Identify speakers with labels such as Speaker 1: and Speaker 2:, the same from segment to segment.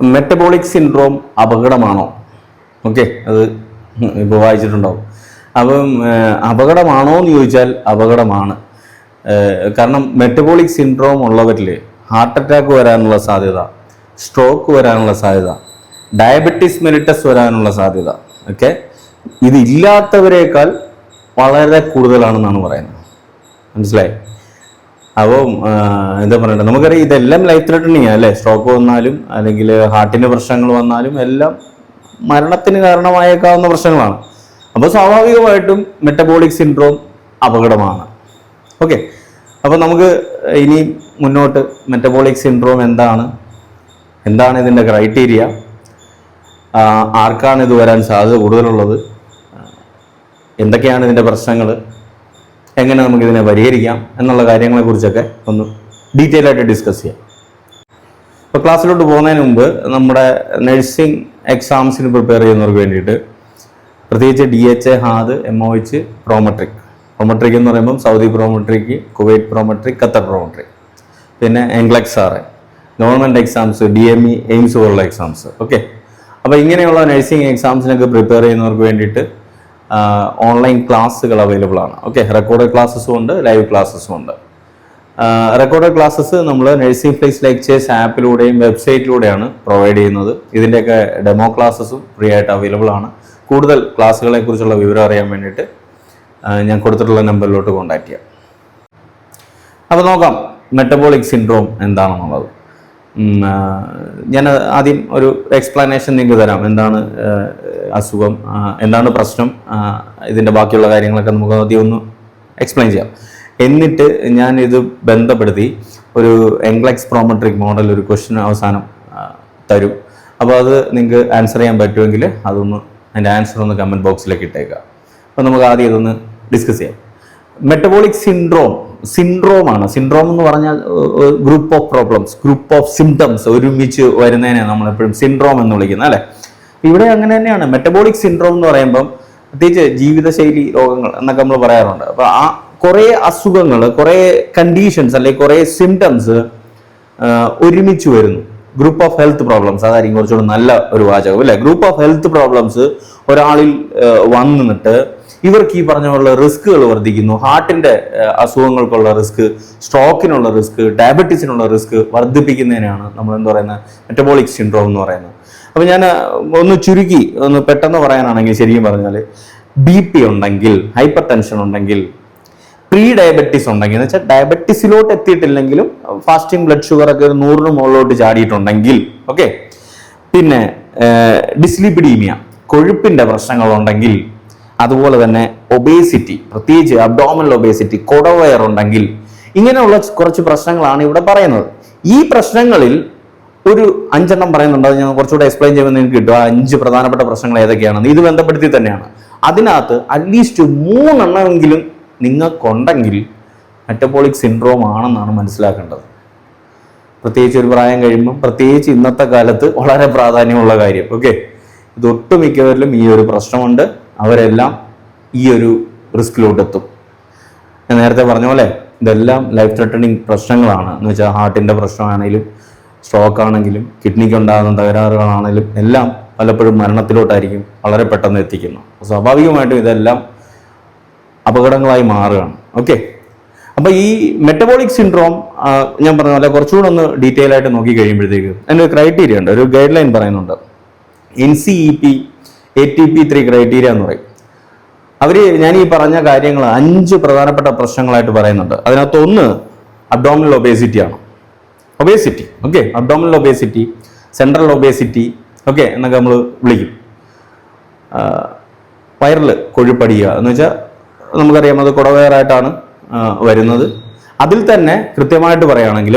Speaker 1: Metabolic syndrome അപകടമാണോ? Okay അത് ഇപ്പോൾ വായിച്ചിട്ടുണ്ടാവും. അപ്പം അപകടമാണോ എന്ന് ചോദിച്ചാൽ അപകടമാണ്. കാരണം മെറ്റബോളിക് സിൻഡ്രോം ഉള്ളവരിൽ ഹാർട്ട് അറ്റാക്ക് വരാനുള്ള സാധ്യത സ്ട്രോക്ക് വരാനുള്ള സാധ്യത ഡയബറ്റിസ് മെലിറ്റസ് വരാനുള്ള സാധ്യത ഒക്കെ ഇതില്ലാത്തവരേക്കാൾ വളരെ കൂടുതലാണെന്നാണ് പറയുന്നത്. മനസ്സിലായി? അപ്പം ആ, എന്താ പറയണ്ടത് നമുക്കറിയാം ഇതെല്ലാം ലൈഫ് അല്ലേ? സ്ട്രോക്ക് വന്നാലും അല്ലെങ്കിൽ ഹാർട്ടിന് പ്രശ്നങ്ങൾ വന്നാലും എല്ലാം മരണത്തിന് കാരണമായേക്കാവുന്ന പ്രശ്നങ്ങളാണ്. അപ്പോൾ സ്വാഭാവികമായിട്ടും മെറ്റബോളിക് സിൻഡ്രോം അപകടമാണ്. ഓക്കെ അപ്പോൾ നമുക്ക് ഇനി മുന്നോട്ട് മെറ്റബോളിക് സിൻഡ്രോം എന്താണ്? എന്താണ് ഇതിന്റെ ക്രൈറ്റീരിയ ആർക്കാണ് ഇത് വരാൻ സാധ്യത കൂടുതലുള്ളത്? എന്തൊക്കെയാണ് ഇതിന്റെ പ്രശ്നങ്ങൾ എങ്ങനെ നമുക്ക് ഇതിനെ പരിഹരിക്കാം എന്നുള്ള കാര്യങ്ങളെക്കുറിച്ചൊക്കെ ഒന്ന് ഡീറ്റെയിൽ ആയിട്ട് ഡിസ്കസ് ചെയ്യാം. ഇപ്പോൾ ക്ലാസ്സിലോട്ട് പോകുന്നതിന് മുമ്പ് നമ്മുടെ നഴ്സിംഗ് എക്സാംസിന് പ്രിപ്പയർ ചെയ്യുന്നവർക്ക് വേണ്ടിയിട്ട് പ്രത്യേകിച്ച് D H A HAAD M O H Prometric Prometric എന്ന് പറയുമ്പം Saudi Prometric Kuwait Prometric Qatar Prometric പിന്നെ എംഗ്ലക്സ് ആറ് government exams D M E AIIMS പോലുള്ള എക്സാംസ് ഓക്കെ അപ്പോൾ ഇങ്ങനെയുള്ള നഴ്സിംഗ് എക്സാംസിനൊക്കെ പ്രിപ്പയർ ചെയ്യുന്നവർക്ക് വേണ്ടിയിട്ട് ഓൺലൈൻ ക്ലാസ്സുകൾ അവൈലബിൾ ആണ്. ഓക്കെ റെക്കോർഡഡ് ക്ലാസ്സസും ഉണ്ട് ലൈവ് ക്ലാസ്സസും ഉണ്ട്. റെക്കോർഡഡ് ക്ലാസ്സസ് നമ്മൾ നഴ്സിംഗ് ഫ്ലൈസ് ലെക്ചേഴ്സ് ആപ്പിലൂടെയും വെബ്സൈറ്റിലൂടെയാണ് പ്രൊവൈഡ് ചെയ്യുന്നത്. ഇതിന്റെയൊക്കെ ഡെമോ ക്ലാസ്സസും ഫ്രീ ആയിട്ട് അവൈലബിൾ ആണ്. കൂടുതൽ ക്ലാസ്സുകളെ കുറിച്ചുള്ള വിവരം അറിയാൻ വേണ്ടിയിട്ട് ഞാൻ കൊടുത്തിട്ടുള്ള നമ്പറിലോട്ട് കോൺടാക്ട് ചെയ്യാം. അപ്പോൾ നോക്കാം മെറ്റബോളിക് സിൻഡ്രോം എന്താണെന്നുള്ളത്. ഞാൻ ആദ്യം ഒരു എക്സ്പ്ലനേഷൻ നിങ്ങൾക്ക് തരാം. എന്താണ് അസുഖം എന്താണ് പ്രശ്നം ഇതിന്റെ ബാക്കിയുള്ള കാര്യങ്ങളൊക്കെ നമുക്ക് ആദ്യം ഒന്ന് എക്സ്പ്ലെയിൻ ചെയ്യാം. എന്നിട്ട് ഞാൻ ഇത് ബന്ധപ്പെടുത്തി ഒരു എംഗ്ലക്സ് പ്രോമെട്രിക് മോഡൽ ഒരു ക്വസ്റ്റ്യൻ അവസാനം തരും. അപ്പോൾ അത് നിങ്ങൾക്ക് ആൻസർ ചെയ്യാൻ പറ്റുമെങ്കിൽ അതൊന്ന് അതിന്റെ ആൻസർ ഒന്ന് കമന്റ് ബോക്സിലേക്ക് ഇട്ടേക്കുക. അപ്പോൾ നമുക്ക് ആദ്യം ഇതൊന്ന് ഡിസ്കസ് ചെയ്യാം. മെറ്റബോളിക് സിൻഡ്രോം സിൻഡ്രോം ആണ് സിൻഡ്രോം എന്ന് പറഞ്ഞാൽ group of problems group of symptoms ഒരുമിച്ച് വരുന്നതിനെ നമ്മൾ എപ്പോഴും സിൻഡ്രോം എന്ന് വിളിക്കുന്നത് അല്ലേ? ഇവിടെ അങ്ങനെ തന്നെയാണ്. മെറ്റബോളിക് സിൻഡ്രോം എന്ന് പറയുമ്പം പ്രത്യേകിച്ച് ജീവിതശൈലി രോഗങ്ങൾ എന്നൊക്കെ നമ്മൾ പറയാറുണ്ട്. അപ്പോൾ ആ കുറേ അസുഖങ്ങൾ കുറേ കണ്ടീഷൻസ് അല്ലെങ്കിൽ കുറേ സിംറ്റംസ് ഒരുമിച്ച് വരുന്നു. ഗ്രൂപ്പ് ഓഫ് ഹെൽത്ത് പ്രോബ്ലംസ് അതായിരിക്കും കുറച്ചുകൂടി നല്ല ഒരു വാചകം അല്ലേ? ഗ്രൂപ്പ് ഓഫ് ഹെൽത്ത് പ്രോബ്ലംസ് ഒരാളിൽ വന്നിട്ട് ഇവർക്ക് ഈ പറഞ്ഞ പോലെ റിസ്കുകൾ വർദ്ധിക്കുന്നു. ഹാർട്ടിന്റെ അസുഖങ്ങൾക്കുള്ള റിസ്ക് സ്ട്രോക്കിനുള്ള റിസ്ക് ഡയബറ്റീസിനുള്ള റിസ്ക് വർദ്ധിപ്പിക്കുന്നതിനാണ് നമ്മൾ എന്താ പറയുന്നത്? മെറ്റബോളിക് സിൻഡ്രോം എന്ന് പറയുന്നത്. അപ്പൊ ഞാൻ ഒന്ന് ചുരുക്കി ഒന്ന് പെട്ടെന്ന് പറയാനാണെങ്കിൽ ശരിക്കും പറഞ്ഞാൽ ബി പി ഉണ്ടെങ്കിൽ ഹൈപ്പർ ടെൻഷൻ ഉണ്ടെങ്കിൽ പ്രീ ഡയബറ്റീസ് ഉണ്ടെങ്കിൽ എന്ന് വെച്ചാൽ ഡയബറ്റീസിലോട്ട് എത്തിയിട്ടില്ലെങ്കിലും ഫാസ്റ്റിംഗ് ബ്ലഡ് ഷുഗർ ഒക്കെ ഒരു നൂറിന് മുകളിലോട്ട് ചാടിയിട്ടുണ്ടെങ്കിൽ ഓക്കെ പിന്നെ ഡിസ്ലിപിഡീമിയ കൊഴുപ്പിന്റെ പ്രശ്നങ്ങളുണ്ടെങ്കിൽ അതുപോലെ തന്നെ ഒബേസിറ്റി പ്രത്യേകിച്ച് അബ്ഡോമൽ ഒബേസിറ്റി കൊടവയർ ഉണ്ടെങ്കിൽ ഇങ്ങനെയുള്ള കുറച്ച് പ്രശ്നങ്ങളാണ് ഇവിടെ പറയുന്നത്. ഈ പ്രശ്നങ്ങളിൽ ഒരു അഞ്ചെണ്ണം പറയുന്നുണ്ട്. അത് ഞാൻ കുറച്ചുകൂടെ എക്സ്പ്ലെയിൻ ചെയ്യുമ്പോൾ നിങ്ങൾക്ക് കിട്ടും. ആ അഞ്ച് പ്രധാനപ്പെട്ട പ്രശ്നങ്ങൾ ഏതൊക്കെയാണെന്ന്. ഇത് ബന്ധപ്പെടുത്തി തന്നെയാണ്. അതിനകത്ത് അറ്റ്ലീസ്റ്റ് മൂന്നെണ്ണമെങ്കിലും നിങ്ങൾക്കുണ്ടെങ്കിൽ മെറ്റബോളിക് സിൻഡ്രോം ആണെന്നാണ് മനസ്സിലാക്കേണ്ടത്. പ്രത്യേകിച്ച് ഒരു പ്രായം കഴിയുമ്പം പ്രത്യേകിച്ച് ഇന്നത്തെ കാലത്ത് വളരെ പ്രാധാന്യമുള്ള കാര്യം. ഓക്കെ ഇത് ഒട്ടുമിക്കവരിലും ഈ ഒരു പ്രശ്നമുണ്ട്. അവരെല്ലാം ഈ ഒരു റിസ്കിലോട്ട് എത്തും ഞാൻ നേരത്തെ പറഞ്ഞ പോലെ ഇതെല്ലാം ലൈഫ് ത്രെട്ടണിങ് പ്രശ്നങ്ങളാണ്. എന്ന് വെച്ചാൽ ഹാർട്ടിന്റെ പ്രശ്നമാണെങ്കിലും സ്ട്രോക്ക് ആണെങ്കിലും കിഡ്നിക്ക് ഉണ്ടാകുന്ന തകരാറുകളാണെങ്കിലും എല്ലാം പലപ്പോഴും മരണത്തിലോട്ടായിരിക്കും വളരെ പെട്ടെന്ന് എത്തിക്കുന്നു സ്വാഭാവികമായിട്ടും ഇതെല്ലാം അപകടങ്ങളായി മാറുകയാണ്. ഓക്കെ അപ്പോൾ ഈ മെറ്റബോളിക് സിൻഡ്രോം ഞാൻ പറഞ്ഞ പോലെ കുറച്ചുകൂടെ ഒന്ന് ഡീറ്റെയിൽ ആയിട്ട് നോക്കി കഴിയുമ്പോഴത്തേക്ക് അതിന്റെ ഒരു ക്രൈറ്റീരിയ ഉണ്ട്. ഒരു ഗൈഡ് ലൈൻ പറയുന്നുണ്ട്. N C E P A T P three criteria എന്ന് പറയും. അവർ ഞാൻ ഈ പറഞ്ഞ കാര്യങ്ങൾ അഞ്ച് പ്രധാനപ്പെട്ട പ്രശ്നങ്ങളായിട്ട് പറയുന്നുണ്ട്. അതിനകത്ത് ഒന്ന് അബ്ഡോമിനൽ ഒബേസിറ്റി ആണ്. Obesity okay abdominal obesity central obesity okay എന്നൊക്കെ നമ്മൾ വിളിക്കും. വയറിൽ കൊഴുപ്പടിയുക. എന്ന് വെച്ചാൽ നമുക്കറിയാം അത് കുടവയറായിട്ടാണ് വരുന്നത്. അതിൽ തന്നെ കൃത്യമായിട്ട് പറയുകയാണെങ്കിൽ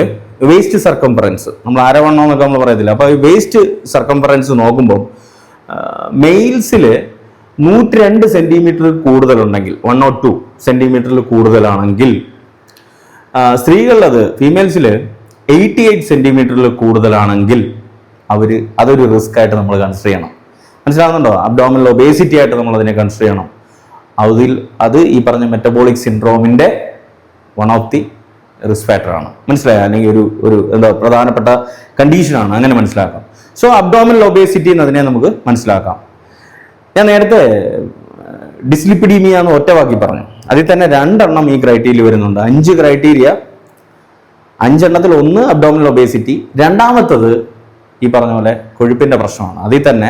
Speaker 1: വേസ്റ്റ് സർക്കംഫറൻസ് നമ്മൾ അരവണ്ണം എന്നൊക്കെ നമ്മൾ പറയത്തില്ല. അപ്പോൾ വേസ്റ്റ് സർക്കംഫറൻസ് നോക്കുമ്പോൾ മെയിൽസിൽ നൂറ്റി രണ്ട് സെന്റിമീറ്റർ കൂടുതലുണ്ടെങ്കിൽ വൺ ഓർ ടു സെന്റിമീറ്ററിൽ കൂടുതലാണെങ്കിൽ സ്ത്രീകളിലത് ഫീമെയിൽസിൽ എയ്റ്റി എയ്റ്റ് സെന്റിമീറ്ററിൽ കൂടുതലാണെങ്കിൽ അവർ അതൊരു റിസ്ക് ആയിട്ട് നമ്മൾ കൺസിഡർ ചെയ്യണം. മനസ്സിലാകുന്നുണ്ടോ അബ്ഡോമിനൽ ഒബേസിറ്റി ആയിട്ട് നമ്മൾ അതിനെ കൺസിഡർ ചെയ്യണം. അതിൽ അത് ഈ പറഞ്ഞ മെറ്റബോളിക് സിൻഡ്രോമിന്റെ വൺ ഓഫ് ദി റിസ്ക് ഫാക്ടറാണ് മനസ്സിലായോ? അല്ലെങ്കിൽ ഒരു ഒരു എന്താ പ്രധാനപ്പെട്ട കണ്ടീഷനാണ് അങ്ങനെ മനസ്സിലാക്കാം. സോ അബ്ഡോമിനൽ ഒബേസിറ്റി എന്നതിനെ നമുക്ക് മനസ്സിലാക്കാം. ഞാൻ നേരത്തെ ഡിസ്ലിപ്പിഡീമിയ എന്ന് ഒറ്റവാക്കി പറഞ്ഞു. അതിൽ തന്നെ രണ്ടെണ്ണം ഈ ക്രൈറ്റീരിയ വരുന്നുണ്ട്. അഞ്ച് ക്രൈറ്റീരിയ അഞ്ചെണ്ണത്തിൽ ഒന്ന് അബ്ഡോമിനൽ ഒബേസിറ്റി രണ്ടാമത്തത് ഈ പറഞ്ഞ പോലെ കൊഴുപ്പിന്റെ പ്രശ്നമാണ്. അതിൽ തന്നെ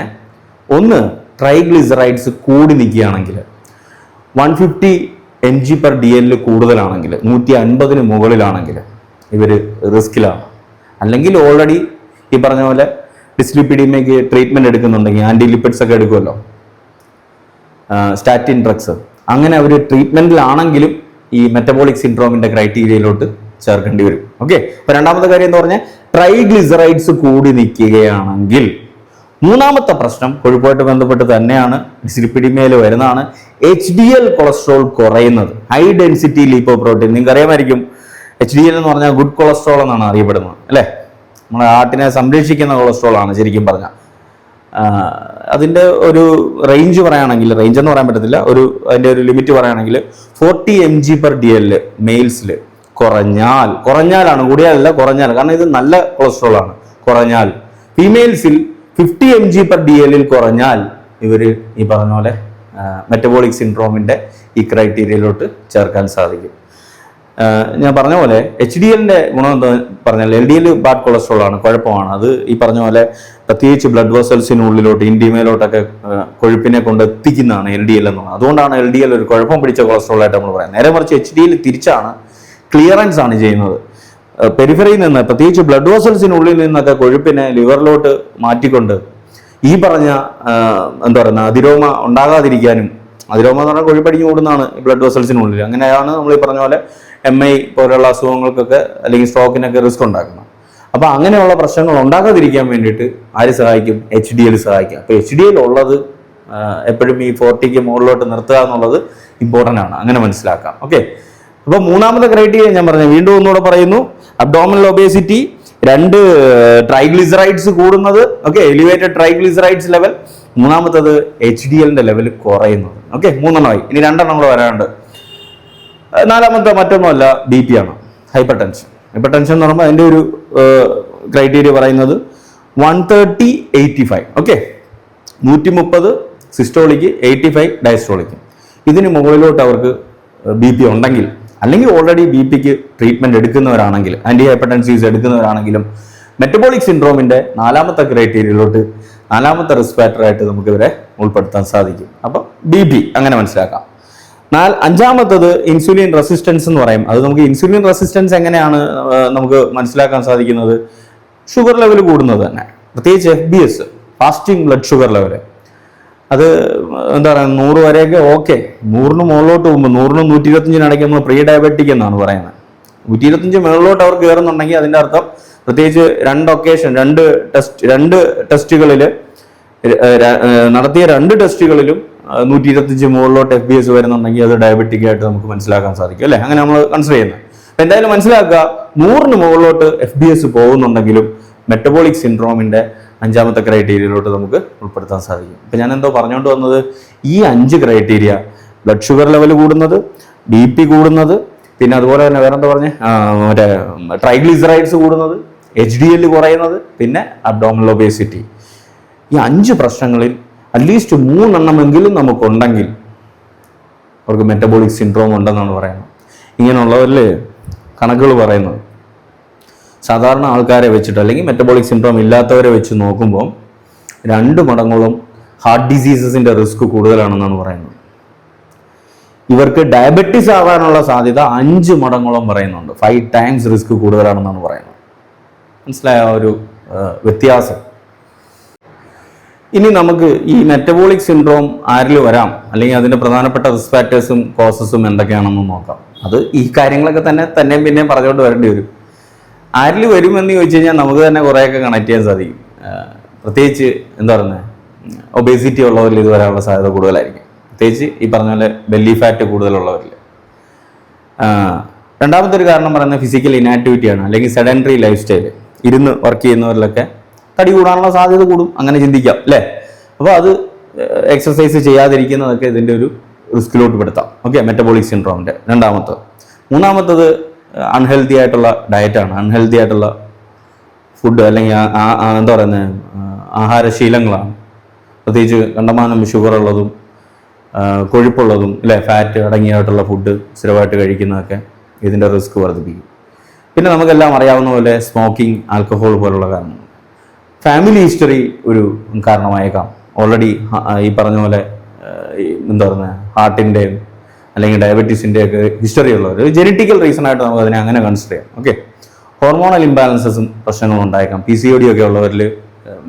Speaker 1: ഒന്ന് ട്രൈഗ്ലിസറൈഡ്സ് കൂടി നിൽക്കുകയാണെങ്കിൽ one fifty M G per D എല്ലിൽ കൂടുതലാണെങ്കിൽ നൂറ്റി അൻപതിന് മുകളിലാണെങ്കിൽ ഇവർ റിസ്കിലാണ് അല്ലെങ്കിൽ ഓൾറെഡി ഈ പറഞ്ഞ പോലെ ഡിസ്ലിപ്പിഡിമയ്ക്ക് ട്രീറ്റ്മെന്റ് എടുക്കുന്നുണ്ടെങ്കിൽ ആന്റി ലിപ്പിഡ്സ് ഒക്കെ എടുക്കുമല്ലോ. സ്റ്റാറ്റിൻ ഡ്രഗ്സ് അങ്ങനെ അവർ ട്രീറ്റ്മെന്റിലാണെങ്കിലും ഈ മെറ്റബോളിക് സിൻഡ്രോമിന്റെ ക്രൈറ്റീരിയയിലോട്ട് ചേർക്കേണ്ടി വരും. ഓക്കെ അപ്പൊ രണ്ടാമത്തെ കാര്യം എന്ന് പറഞ്ഞാൽ ട്രൈഗ്ലിസറൈഡ്സ് കൂടി നിൽക്കുകയാണെങ്കിൽ മൂന്നാമത്തെ പ്രശ്നം കൊഴുപ്പുമായിട്ട് ബന്ധപ്പെട്ട് തന്നെയാണ് ഡിസ്ലിപ്പിഡിമയിൽ വരുന്നതാണ് എച്ച് ഡി എൽ കൊളസ്ട്രോൾ കുറയുന്നത്. ഹൈ ഡെൻസിറ്റി ലീപ്പോ പ്രോട്ടീൻ നിങ്ങൾക്ക് അറിയാമായിരിക്കും എച്ച് ഡി എൽ എന്ന് പറഞ്ഞാൽ ഗുഡ് കൊളസ്ട്രോൾ എന്നാണ് അറിയപ്പെടുന്നത്. അല്ലേ? നമ്മുടെ ഹാർട്ടിനെ സംരക്ഷിക്കുന്ന കൊളസ്ട്രോൾ ആണ് ശരിക്കും പറഞ്ഞാൽ അതിന്റെ ഒരു റേഞ്ച് പറയുകയാണെങ്കിൽ റേഞ്ച് എന്ന് പറയാൻ പറ്റത്തില്ല ഒരു അതിന്റെ ഒരു ലിമിറ്റ് പറയുകയാണെങ്കിൽ forty M G per D L മെയിൽസിൽ കുറഞ്ഞാൽ കുറഞ്ഞാലാണ് കൂടിയാലല്ല കുറഞ്ഞാൽ. കാരണം ഇത് നല്ല കൊളസ്ട്രോൾ ആണ് കുറഞ്ഞാൽ. ഫീമെയിൽസിൽ fifty M G per D എല്ലിൽ കുറഞ്ഞാൽ ഇവർ ഈ പറഞ്ഞ പോലെ മെറ്റബോളിക് സിൻഡ്രോമിന്റെ ഈ ക്രൈറ്റീരിയയിലോട്ട് ചേർക്കാൻ സാധിക്കും. ഞാൻ പറഞ്ഞ പോലെ എച്ച് ഡി എല്ലിന്റെ ഗുണം എന്താ പറഞ്ഞാൽ L D L bad cholesterol ആണ് കുഴപ്പമാണ്. അത് ഈ പറഞ്ഞ പോലെ പ്രത്യേകിച്ച് ബ്ലഡ് വെസൽസിനുള്ളിലോട്ട് ഇൻഡിമയിലോട്ടൊക്കെ കൊഴുപ്പിനെ കൊണ്ട് എത്തിക്കുന്നതാണ് എൽ ഡി എൽ എന്നുള്ളത് അതുകൊണ്ടാണ് എൽ ഡി എൽ ഒരു കുഴപ്പം പിടിച്ച കൊളസ്ട്രോൾ ആയിട്ട് നമ്മൾ പറയുന്നത്. നേരെ മറിച്ച് എച്ച് ഡി എൽ തിരിച്ചാണ് ക്ലിയറൻസ് ആണ് ചെയ്യുന്നത്. പെരിഫറിയിൽ നിന്ന് പ്രത്യേകിച്ച് ബ്ലഡ് വെസൽസിനുള്ളിൽ നിന്നൊക്കെ കൊഴുപ്പിനെ ലിവറിലോട്ട് മാറ്റിക്കൊണ്ട് ഈ പറഞ്ഞ എന്താ പറയുന്ന അതിരോമ ഉണ്ടാകാതിരിക്കാനും അതിരോമ എന്ന് പറഞ്ഞാൽ കൊഴുപ്പടിഞ്ഞു കൂടുന്നതാണ് ബ്ലഡ് വെസൽസിനുള്ളിൽ അങ്ങനെയാണ് നമ്മൾ ഈ പറഞ്ഞ പോലെ എം ഐ പോലുള്ള അസുഖങ്ങൾക്കൊക്കെ അല്ലെങ്കിൽ സ്ട്രോക്കിനൊക്കെ റിസ്ക് ഉണ്ടാക്കണം. അപ്പൊ അങ്ങനെയുള്ള പ്രശ്നങ്ങൾ ഉണ്ടാകാതിരിക്കാൻ വേണ്ടിയിട്ട് ആര് സഹായിക്കും? എച്ച് ഡി എൽ സഹായിക്കും. അപ്പൊ എച്ച് ഡി എൽ ഉള്ളത് എപ്പോഴും ഈ ഫോർട്ടിക്ക് മുകളിലോട്ട് നിർത്തുക എന്നുള്ളത് ഇമ്പോർട്ടന്റ് ആണ്. അങ്ങനെ മനസ്സിലാക്കാം. ഓക്കെ അപ്പൊ മൂന്നാമത്തെ ക്രൈറ്റീരിയ ഞാൻ പറഞ്ഞു വീണ്ടും ഒന്നുകൂടെ പറയുന്നു. അബ്ഡോമിനൽ ഒബേസിറ്റി രണ്ട് ട്രൈഗ്ലിസറൈഡ്സ് കൂടുന്നത്. ഓക്കെ എലിവേറ്റഡ് ട്രൈഗ്ലിസറൈഡ്സ് ലെവൽ മൂന്നാമത്തത് എച്ച് ഡി എല്ലിന്റെ ലെവൽ കുറയുന്നത്. ഓക്കെ മൂന്നെണ്ണമായി. ഇനി രണ്ടെണ്ണം കൂടെ വരാനുണ്ട്. നാലാമത്തെ മറ്റൊന്നുമല്ല ബി പി ആണ്. ഹൈപ്പർ ടെൻഷൻ ഹൈപ്പർ ടെൻഷൻ എന്ന് പറയുമ്പോൾ അതിന്റെ ഒരു ക്രൈറ്റീരിയ പറയുന്നത് one thirty eighty five okay നൂറ്റി മുപ്പത് സിസ്റ്റോളിക്ക് എയ്റ്റി ഫൈവ് ഡയസ്ട്രോളിക്ക് ഇതിന് മുകളിലോട്ട് അവർക്ക് ബി പി ഉണ്ടെങ്കിൽ അല്ലെങ്കിൽ ഓൾറെഡി ബി പിക്ക് ട്രീറ്റ്മെന്റ് എടുക്കുന്നവരാണെങ്കിൽ ആന്റി ഹൈപ്പർ ടെൻസീസ് എടുക്കുന്നവരാണെങ്കിലും മെറ്റബോളിക് സിൻഡ്രോമിന്റെ നാലാമത്തെ ക്രൈറ്റീരിയയിലോട്ട് നാലാമത്തെ റിസ്ക് ഫാക്ടറായിട്ട് നമുക്ക് ഇവരെ ഉൾപ്പെടുത്താൻ സാധിക്കും. അപ്പം ബി പി അങ്ങനെ മനസ്സിലാക്കാം. നാൽ അഞ്ചാമത്തത് ഇൻസുലിൻ റെസിസ്റ്റൻസ് എന്ന് പറയും. അത് നമുക്ക് ഇൻസുലിൻ റെസിസ്റ്റൻസ് എങ്ങനെയാണ് നമുക്ക് മനസ്സിലാക്കാൻ സാധിക്കുന്നത്? ഷുഗർ ലെവൽ കൂടുന്നത് തന്നെ. പ്രത്യേകിച്ച് F B S fasting blood sugar level അത് എന്താ പറയുക നൂറ് വരെയൊക്കെ ഓക്കെ നൂറിന് മുകളിലോട്ട് പോകുമ്പോൾ നൂറിനും നൂറ്റി ഇരുപത്തഞ്ചിനിടയ്ക്ക് നമ്മൾ പ്രീ ഡയബറ്റിക് എന്നാണ് പറയുന്നത്. നൂറ്റി ഇരുപത്തഞ്ച് മുകളിലോട്ട് അവർ കയറുന്നുണ്ടെങ്കിൽ അതിന്റെ അർത്ഥം പ്രത്യേകിച്ച് രണ്ട് ഒക്കേഷൻ രണ്ട് ടെസ്റ്റ് രണ്ട് ടെസ്റ്റുകളിൽ നടത്തിയ രണ്ട് ടെസ്റ്റുകളിലും നൂറ്റി ഇരുപത്തഞ്ച് മുകളിലോട്ട് എഫ് ബി എസ് വരുന്നുണ്ടെങ്കിൽ അത് ഡയബറ്റിക് ആയിട്ട് നമുക്ക് മനസ്സിലാക്കാൻ സാധിക്കും അല്ലേ? അങ്ങനെ നമ്മൾ കൺസിഡർ ചെയ്യുന്നത്. അപ്പൊ എന്തായാലും മനസ്സിലാക്കുക നൂറിന് മുകളിലോട്ട് എഫ് ബി എസ് പോകുന്നുണ്ടെങ്കിലും മെറ്റബോളിക് സിൻഡ്രോമിന്റെ അഞ്ചാമത്തെ ക്രൈറ്റീരിയയിലോട്ട് നമുക്ക് ഉൾപ്പെടുത്താൻ സാധിക്കും. ഇപ്പം ഞാൻ എന്തോ പറഞ്ഞുകൊണ്ട് വന്നത് ഈ അഞ്ച് ക്രൈറ്റീരിയ ബ്ലഡ് ഷുഗർ ലെവൽ കൂടുന്നത് ബി പി കൂടുന്നത് പിന്നെ അതുപോലെ തന്നെ വേറെന്താ പറഞ്ഞേ? മറ്റേ ട്രൈഗ്ലിസറൈഡ്സ് കൂടുന്നത് എച്ച് ഡി എൽ കുറയുന്നത് പിന്നെ അബ്ഡോമിനൽ ഒബേസിറ്റി ഈ അഞ്ച് പ്രശ്നങ്ങളിൽ അറ്റ്ലീസ്റ്റ് മൂന്നെണ്ണമെങ്കിലും നമുക്കുണ്ടെങ്കിൽ അവർക്ക് മെറ്റബോളിക് സിൻഡ്രോം ഉണ്ടെന്നാണ് പറയുന്നത്. ഇങ്ങനെയുള്ളവരിൽ കണക്കുകൾ പറയുന്നത്. സാധാരണ ആൾക്കാരെ വെച്ചിട്ട് അല്ലെങ്കിൽ മെറ്റബോളിക് സിൻഡ്രോം ഇല്ലാത്തവരെ വെച്ച് നോക്കുമ്പോൾ രണ്ട് മടങ്ങോളം ഹാർട്ട് ഡിസീസസിന്റെ റിസ്ക് കൂടുതലാണെന്നാണ് പറയുന്നത്. ഇവർക്ക് ഡയബറ്റിസ് ആവാനുള്ള സാധ്യത അഞ്ച് മടങ്ങോളം പറയുന്നുണ്ട്. ഫൈവ് ടൈംസ് റിസ്ക് കൂടുതലാണെന്നാണ് പറയുന്നത്. മനസ്സിലായ ഒരു വ്യത്യാസം. ഇനി നമുക്ക് ഈ മെറ്റബോളിക് സിൻഡ്രോം ആരിൽ വരാം? അല്ലെങ്കിൽ അതിന്റെ പ്രധാനപ്പെട്ട റിസ്ക് ഫാക്ടേഴ്സും കോസസും എന്തൊക്കെയാണെന്ന് നോക്കാം. അത് ഈ കാര്യങ്ങളൊക്കെ തന്നെ തന്നെയും പിന്നെയും പറഞ്ഞുകൊണ്ട് വരേണ്ടി വരും. ആരിൽ വരുമെന്ന് ചോദിച്ചു കഴിഞ്ഞാൽ നമുക്ക് തന്നെ കുറേയൊക്കെ കണക്ട് ചെയ്യാൻ സാധിക്കും. പ്രത്യേകിച്ച് എന്താ പറയുന്നത് ഒബേസിറ്റി ഉള്ളവരിൽ ഇത് വരാനുള്ള സാധ്യത കൂടുതലായിരിക്കും. പ്രത്യേകിച്ച് ഈ പറഞ്ഞ പോലെ ബെല്ലി ഫാറ്റ് കൂടുതലുള്ളവരിൽ. രണ്ടാമത്തെ ഒരു കാരണം പറയുന്നത് ഫിസിക്കൽ ഇനാക്ടിവിറ്റിയാണ് അല്ലെങ്കിൽ സെഡന്ററി ലൈഫ് സ്റ്റൈൽ ഇരുന്ന് വർക്ക് ചെയ്യുന്നവരിലൊക്കെ തടി കൂടാനുള്ള സാധ്യത കൂടും. അങ്ങനെ ചിന്തിക്കാം അല്ലേ? അപ്പോൾ അത് എക്സസൈസ് ചെയ്യാതിരിക്കുന്നതൊക്കെ ഇതിന്റെ ഒരു റിസ്കിലോട്ട് പെടുത്താം. ഓക്കെ മെറ്റബോളിക് സിൻഡ്രോമിന്റെ രണ്ടാമത്തത്. മൂന്നാമത്തത് അൺഹെൽത്തി ആയിട്ടുള്ള ഡയറ്റാണ് അൺഹെൽത്തി ആയിട്ടുള്ള ഫുഡ് അല്ലെങ്കിൽ എന്താ പറയുന്നത് ആഹാരശീലങ്ങളാണ് പ്രത്യേകിച്ച് കണ്ടമാനം ആ, കൊഴുപ്പുള്ളതും അല്ലേ? ഫാറ്റ് അടങ്ങിയായിട്ടുള്ള ഫുഡ് സ്ഥിരമായിട്ട് കഴിക്കുന്നതൊക്കെ ഇതിന്റെ റിസ്ക് വർദ്ധിപ്പിക്കും. പിന്നെ നമുക്കെല്ലാം അറിയാവുന്ന പോലെ സ്മോക്കിംഗ് ആൽക്കഹോൾ പോലുള്ള കാരണങ്ങൾ. ഫാമിലി ഹിസ്റ്ററി ഒരു കാരണമായേക്കാം. ഓൾറെഡി ഈ പറഞ്ഞ പോലെ എന്താ പറയുക ഹാർട്ടിന്റെയും അല്ലെങ്കിൽ ഡയബറ്റീസിന്റെ ഒക്കെ ഹിസ്റ്ററി ഉള്ളവർ ജെനറ്റിക്കൽ റീസൺ ആയിട്ട് നമുക്ക് അതിനെ അങ്ങനെ കൺസിഡർ ചെയ്യാം. ഓക്കെ ഹോർമോണൽ ഇംബാലൻസസും പ്രശ്നങ്ങളും ഉണ്ടായേക്കാം. പി സി ഒ ഡി ഒക്കെ ഉള്ളവരിൽ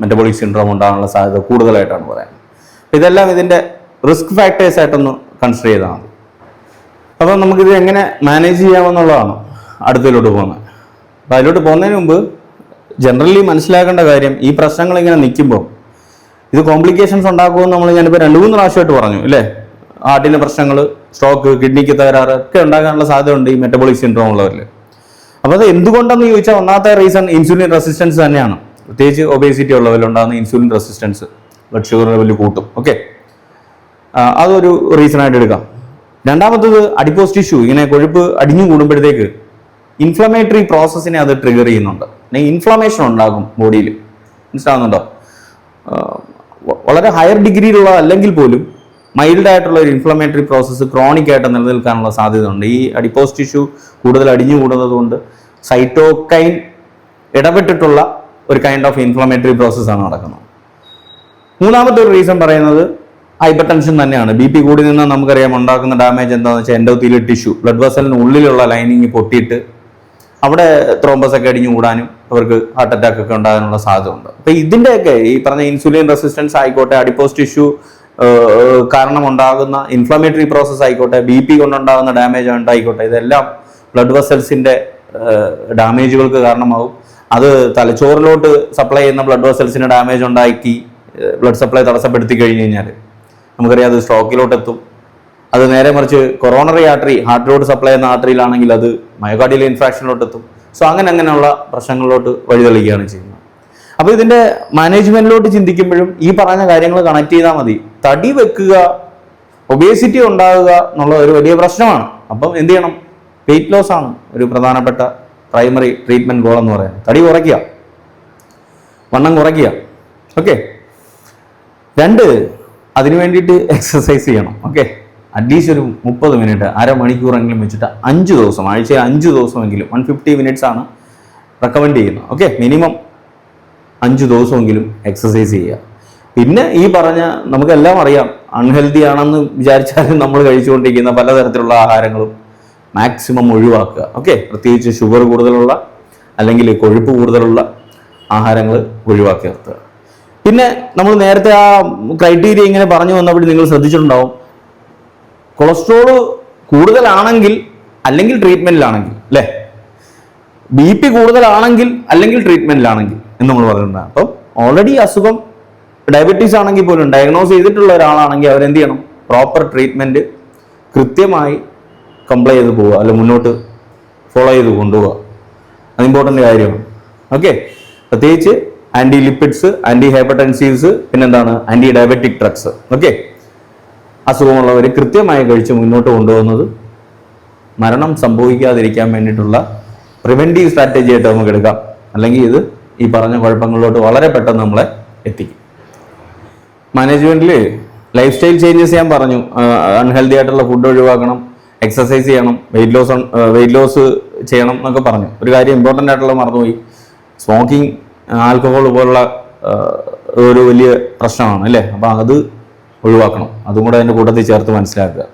Speaker 1: മെറ്റബോളിക് സിൻഡ്രോം ഉണ്ടാകാനുള്ള സാധ്യത കൂടുതലായിട്ടാണ് പറയുന്നത്. ഇതെല്ലാം ഇതിന്റെ റിസ്ക് ഫാക്ടേഴ്സ് ആയിട്ടൊന്ന് കൺസിഡർ ചെയ്താൽ മതി. അപ്പോൾ നമുക്കിത് എങ്ങനെ മാനേജ് ചെയ്യാമെന്നുള്ളതാണ് അടുത്തതിലോട്ട് പോകുന്നത്. അപ്പോൾ അതിലോട്ട് പോകുന്നതിന് മുമ്പ് ജനറലി മനസ്സിലാക്കേണ്ട കാര്യം ഈ പ്രശ്നങ്ങൾ ഇങ്ങനെ നിൽക്കുമ്പോൾ ഇത് കോംപ്ലിക്കേഷൻസ് ഉണ്ടാക്കുമെന്ന് നമ്മൾ ഞാനിപ്പോൾ രണ്ട് മൂന്ന് പ്രാവശ്യമായിട്ട് പറഞ്ഞു അല്ലേ ഹാർട്ടിന്റെ പ്രശ്നങ്ങൾ സ്ട്രോക്ക് കിഡ്നിക്ക് തകരാറ് ഒക്കെ ഉണ്ടാകാനുള്ള സാധ്യതയുണ്ട് ഈ മെറ്റബോളിക് സിൻഡ്രോം ഉള്ളവരിൽ അപ്പോൾ അത് എന്തുകൊണ്ടെന്ന് ചോദിച്ചാൽ ഒന്നാമത്തെ റീസൺ ഇൻസുലിൻ റെസിസ്റ്റൻസ് തന്നെയാണ്. പ്രത്യേകിച്ച് ഒബേസിറ്റി ഉള്ളവരിൽ ഉണ്ടാകുന്ന insulin resistance blood sugar level കൂട്ടും ഓക്കെ അതൊരു റീസൺ ആയിട്ട് എടുക്കാം. രണ്ടാമത്തത് അഡിപ്പോസ് ടിഷ്യൂ ഇങ്ങനെ കൊഴുപ്പ് അടിഞ്ഞു കൂടുമ്പോഴത്തേക്ക് ഇൻഫ്ലമേറ്ററി പ്രോസസ്സിനെ അത് ട്രിഗർ ചെയ്യുന്നുണ്ട്. ഇൻഫ്ലമേഷൻ ഉണ്ടാകും ബോഡിയിൽ മനസ്സിലാവുന്നുണ്ടോ? വളരെ ഹയർ ഡിഗ്രിയിലുള്ള അല്ലെങ്കിൽ പോലും മൈൽഡ് ആയിട്ടുള്ള ഒരു ഇൻഫ്ലമേറ്ററി പ്രോസസ്സ് ക്രോണിക് ആയിട്ട് നിലനിൽക്കാനുള്ള സാധ്യത ഉണ്ട് ഈ അഡിപ്പോസ് ടിഷ്യൂ കൂടുതൽ അടിഞ്ഞു കൂടുന്നത് കൊണ്ട് സൈറ്റോകൈൻ ഇടപെട്ടിട്ടുള്ള ഒരു കൈൻഡ് ഓഫ് ഇൻഫ്ലമേറ്ററി പ്രോസസ്സാണ് നടക്കുന്നത്. മൂന്നാമത്തെ ഒരു റീസൺ പറയുന്നത് ഹൈപ്പർ ടെൻഷൻ തന്നെയാണ്. ബി പി കൂടി നിന്നാൽ നമുക്കറിയാം ഉണ്ടാക്കുന്ന ഡാമേജ് എന്താണെന്ന് വെച്ചാൽ എൻഡോത്തീലിയൽ ടിഷ്യൂ ബ്ലഡ് വെസലിന് ഉള്ളിലുള്ള ലൈനിങ് പൊട്ടിയിട്ട് അവിടെ ത്രോംബസ് ഒക്കെ അടിഞ്ഞു കൂടാനും അവർക്ക് ഹാർട്ട് അറ്റാക്ക് ഒക്കെ ഉണ്ടാകാനുള്ള സാധ്യത ഉണ്ട് അപ്പൊ ഇതിന്റെയൊക്കെ ഈ പറഞ്ഞ ഇൻസുലിൻ റെസിസ്റ്റൻസ് ആയിക്കോട്ടെ അഡിപ്പോസ് ടിഷ്യൂ കാരണം ഉണ്ടാകുന്ന ഇൻഫ്ലമേറ്ററി പ്രോസസ് ആയിക്കോട്ടെ ബി പി കൊണ്ടുണ്ടാകുന്ന ഡാമേജ് ഉണ്ടായിക്കോട്ടെ ഇതെല്ലാം ബ്ലഡ് വെസൽസിന്റെ ഡാമേജുകൾക്ക് കാരണമാകും അത് തലച്ചോറിലോട്ട് സപ്ലൈ ചെയ്യുന്ന ബ്ലഡ് വെസൽസിന് ഡാമേജ് ഉണ്ടാക്കി ബ്ലഡ് സപ്ലൈ തടസ്സപ്പെടുത്തി കഴിഞ്ഞു കഴിഞ്ഞാൽ നമുക്കറിയാം അത് സ്ട്രോക്കിലോട്ട് എത്തും അത് നേരെ മറിച്ച് കൊറോണറി ആർട്ടറി ഹാർട്ടിലോട്ട് സപ്ലൈ ചെയ്യുന്ന ആർട്ടറിയിലാണെങ്കിൽ അത് മയോകാർഡിയൽ ഇൻഫ്രാക്ഷനിലോട്ട് എത്തും സോ അങ്ങനെ അങ്ങനെയുള്ള പ്രശ്നങ്ങളിലോട്ട് വഴിതെളിക്കുകയാണ് ചെയ്യുന്നത്. അപ്പോൾ ഇതിന്റെ മാനേജ്മെന്റിലോട്ട് ചിന്തിക്കുമ്പോഴും ഈ പറഞ്ഞ കാര്യങ്ങൾ കണക്ട് ചെയ്താൽ മതി. തടി വെക്കുക ഒബേസിറ്റി ഉണ്ടാകുക എന്നുള്ള ഒരു വലിയ പ്രശ്നമാണ്. അപ്പം എന്ത് ചെയ്യണം? വെയിറ്റ് ലോസ് ആണ് ഒരു പ്രധാനപ്പെട്ട പ്രൈമറി ട്രീറ്റ്മെന്റ് ഗോൾ എന്ന് പറയുന്നത് തടി കുറയ്ക്കുക. വണ്ണം കുറയ്ക്കുക. ഓക്കെ രണ്ട് അതിനു വേണ്ടിയിട്ട് എക്സസൈസ് ചെയ്യണം. ഓക്കെ അറ്റ്ലീസ്റ്റ് ഒരു മുപ്പത് മിനിറ്റ് അരമണിക്കൂറെങ്കിലും വെച്ചിട്ട് അഞ്ച് ദിവസം ആഴ്ചയിൽ അഞ്ച് ദിവസമെങ്കിലും വൺ ഫിഫ്റ്റി മിനിറ്റ്സ് ആണ് റെക്കമെൻഡ് ചെയ്യുന്നത്. ഓക്കെ മിനിമം അഞ്ച് ദിവസമെങ്കിലും എക്സസൈസ് ചെയ്യുക. പിന്നെ ഈ പറഞ്ഞ നമുക്കെല്ലാം അറിയാം അൺഹെൽത്തി ആണെന്ന് വിചാരിച്ചാലും നമ്മൾ കഴിച്ചുകൊണ്ടിരിക്കുന്ന പലതരത്തിലുള്ള ആഹാരങ്ങളും മാക്സിമം ഒഴിവാക്കുക. ഓക്കെ പ്രത്യേകിച്ച് ഷുഗർ കൂടുതലുള്ള അല്ലെങ്കിൽ കൊഴുപ്പ് കൂടുതലുള്ള ആഹാരങ്ങൾ ഒഴിവാക്കി നിർത്തുക. പിന്നെ നമ്മൾ നേരത്തെ ആ ക്രൈറ്റീരിയ ഇങ്ങനെ പറഞ്ഞു വന്നപ്പോൾ നിങ്ങൾ ശ്രദ്ധിച്ചിട്ടുണ്ടാവും കൊളസ്ട്രോൾ കൂടുതലാണെങ്കിൽ അല്ലെങ്കിൽ ട്രീറ്റ്മെന്റിലാണെങ്കിൽ അല്ലേ ബി പി കൂടുതലാണെങ്കിൽ അല്ലെങ്കിൽ ട്രീറ്റ്മെന്റിലാണെങ്കിൽ എന്ന് നമ്മൾ പറയുന്നത് അപ്പം ഓൾറെഡി അസുഖം ഡയബറ്റീസ് ആണെങ്കിൽ പോലും ഡയഗ്നോസ് ചെയ്തിട്ടുള്ള ഒരാളാണെങ്കിൽ അവരെന്ത് ചെയ്യണം? പ്രോപ്പർ ട്രീറ്റ്മെന്റ് കൃത്യമായി കംപ്ലൈ ചെയ്ത് പോവുക അല്ലെങ്കിൽ മുന്നോട്ട് ഫോളോ ചെയ്ത് കൊണ്ടുപോവുക. അത് ഇമ്പോർട്ടന്റ് കാര്യമാണ്. ഓക്കെ പ്രത്യേകിച്ച് ആന്റി ലിപ്പിഡ്സ് ആന്റി ഹൈപ്പർടെൻസീവ്സ് പിന്നെന്താണ്? ആന്റി ഡയബറ്റിക് ഡ്രഗ്സ് ഓക്കെ അസുഖമുള്ളവർ കൃത്യമായി കഴിച്ച് മുന്നോട്ട് കൊണ്ടുപോകുന്നത് മരണം സംഭവിക്കാതിരിക്കാൻ വേണ്ടിയിട്ടുള്ള പ്രിവെന്റീവ് സ്ട്രാറ്റജി ആയിട്ട് നമുക്ക് എടുക്കാം. അല്ലെങ്കിൽ ഇത് ഈ പറഞ്ഞ കുഴപ്പങ്ങളിലോട്ട് വളരെ പെട്ടെന്ന് നമ്മളെ എത്തിക്കും. മാനേജ്മെന്റിൽ ലൈഫ് സ്റ്റൈൽ ചേഞ്ചസ് ഞാൻ പറഞ്ഞു. അൺഹെൽത്തി ആയിട്ടുള്ള ഫുഡ് ഒഴിവാക്കണം എക്സസൈസ് ചെയ്യണം വെയിറ്റ് ലോസ് വെയിറ്റ് ലോസ് ചെയ്യണം എന്നൊക്കെ പറഞ്ഞു. ഒരു കാര്യം ഇമ്പോർട്ടന്റ് ആയിട്ടുള്ള മറന്നുപോയി. സ്മോക്കിംഗ് ആൽക്കഹോൾ പോലുള്ള ഒരു വലിയ പ്രശ്നമാണ് അല്ലേ? അപ്പം അത് ഒഴിവാക്കണം. അതും കൂടെ അതിന്റെ കൂട്ടത്തിൽ ചേർത്ത് മനസ്സിലാക്കുക.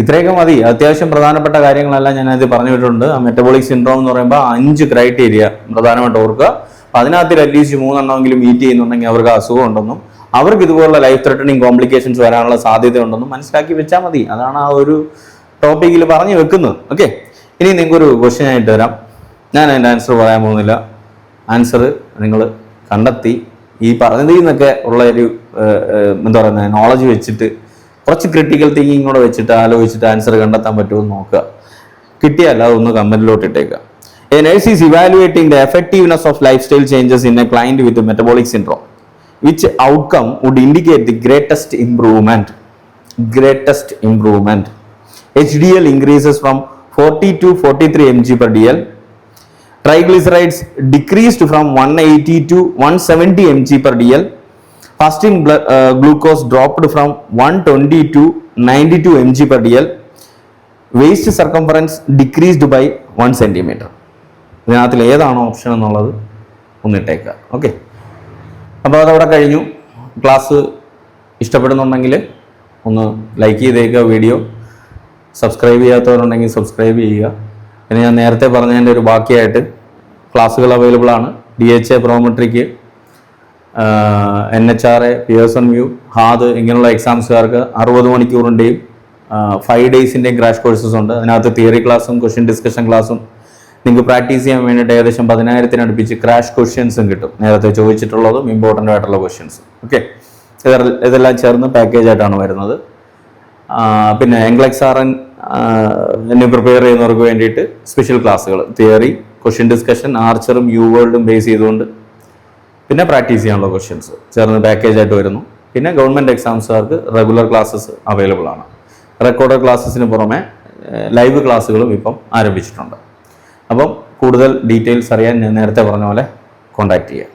Speaker 1: ഇത്രയൊക്കെ മതി. അത്യാവശ്യം പ്രധാനപ്പെട്ട കാര്യങ്ങളെല്ലാം ഞാൻ അത് പറഞ്ഞു വിട്ടിട്ടുണ്ട് മെറ്റബോളിക് സിൻഡ്രോം എന്ന് പറയുമ്പോൾ അഞ്ച് ക്രൈറ്റീരിയ പ്രധാനമായിട്ട് ഓർക്കുക. അപ്പം അതിനകത്തിൽ അറ്റ്ലീസ്റ്റ് മൂന്നെണ്ണമെങ്കിലും മീറ്റ് ചെയ്യുന്നുണ്ടെങ്കിൽ അവർക്ക് അസുഖം ഉണ്ടെന്നും അവർക്ക് ഇതുപോലുള്ള ലൈഫ് ത്രെട്ടനിങ് കോംപ്ലിക്കേഷൻസ് വരാനുള്ള സാധ്യത ഉണ്ടെന്നും മനസ്സിലാക്കി വെച്ചാൽ മതി. അതാണ് ആ ഒരു ടോപ്പിക്കിൽ പറഞ്ഞു വെക്കുന്നത്. ഓക്കെ ഇനി നിങ്ങൾക്കൊരു ക്വസ്റ്റ്യൻ ആയിട്ട് വരാം. ഞാൻ അതിന്റെ ആൻസർ പറയാൻ പോകുന്നില്ല. ആൻസർ നിങ്ങൾ കണ്ടെത്തി. ഈ പറഞ്ഞതിൽ നിന്നൊക്കെ ഉള്ള ഒരു എന്താ പറയുന്നത് നോളജ് വെച്ചിട്ട് കുറച്ച് ക്രിട്ടിക്കൽ തിങ്കിങ് കൂടെ വെച്ചിട്ട് ആലോചിച്ചിട്ട് ആൻസർ കണ്ടെത്താൻ പറ്റുമെന്ന് നോക്കുക. കിട്ടിയാൽ അതൊന്ന് കമന്റിലോട്ട് ഇട്ടേക്കുക a nurse is evaluating the effectiveness of lifestyle changes in a client with metabolic syndrome which outcome would indicate the greatest improvement greatest improvement H D L increases from forty to forty three M G per D L triglycerides decreased from one eighty to one seventy M G per D L first glucose dropped from one twenty to ninety two M G per D L waist circumference decreased by one centimetre ഇതിനകത്തിൽ ഏതാണ് option എന്നുള്ളത് ഒന്നിട്ടേക്കുക okay അപ്പോൾ അതവിടെ കഴിഞ്ഞു. Class ഇഷ്ടപ്പെടുന്നുണ്ടെങ്കിൽ ഒന്ന് like ചെയ്തേക്കുക video. Subscribe ചെയ്യാത്തവരുണ്ടെങ്കിൽ subscribe ചെയ്യുക. പിന്നെ ഞാൻ നേരത്തെ പറഞ്ഞതിന്റെ ഒരു ബാക്കിയായിട്ട് ക്ലാസ്സുകൾ അവൈലബിൾ ആണ്. D H A Prometric N H R A Pearson Vue HAAD ഇങ്ങനെയുള്ള എക്സാംസുകാർക്ക് അറുപത് മണിക്കൂറിന്റെയും ഫൈവ് ഡേയ്സിന്റെയും ക്രാഷ് കോഴ്സസ് ഉണ്ട്. അതിനകത്ത് തിയറി ക്ലാസ്സും ക്വസ്റ്റ്യൻ ഡിസ്കഷൻ ക്ലാസ്സും നിങ്ങൾക്ക് പ്രാക്ടീസ് ചെയ്യാൻ വേണ്ടിയിട്ട് ഏകദേശം പതിനായിരത്തിന് അടുപ്പിച്ച് ക്രാഷ് ക്വസ്റ്റ്യൻസും കിട്ടും. നേരത്തെ ചോദിച്ചിട്ടുള്ളതും ഇമ്പോർട്ടന്റ് ആയിട്ടുള്ള ക്വസ്റ്റ്യൻസും ഓക്കെ ഇതെല്ലാം ചേർന്ന് പാക്കേജായിട്ടാണ് വരുന്നത്. പിന്നെ എംഗ്ലക്സ് ആർ എൻ എന്നെ പ്രിപ്പയർ ചെയ്യുന്നവർക്ക് വേണ്ടിയിട്ട് സ്പെഷ്യൽ ക്ലാസ്സുകൾ തിയറി ക്വസ്റ്റ്യൻ ഡിസ്കഷൻ ആർച്ചറും യു വേൾഡും ബേസ് ചെയ്തുകൊണ്ട് പിന്നെ പ്രാക്ടീസ് ചെയ്യാനുള്ള ക്വസ്റ്റ്യൻസ് ചേർന്ന് പാക്കേജ് ആയിട്ട് വരുന്നു. പിന്നെ ഗവൺമെന്റ് എക്സാംസുകാർക്ക് റെഗുലർ ക്ലാസ്സസ് അവൈലബിൾ ആണ്. റെക്കോർഡ് ക്ലാസ്സസിന് പുറമെ ലൈവ് ക്ലാസ്സുകളും ഇപ്പം ആരംഭിച്ചിട്ടുണ്ട്. അപ്പം കൂടുതൽ ഡീറ്റെയിൽസ് അറിയാൻ ഞാൻ നേരത്തെ പറഞ്ഞ പോലെ കോൺടാക്ട് ചെയ്യുക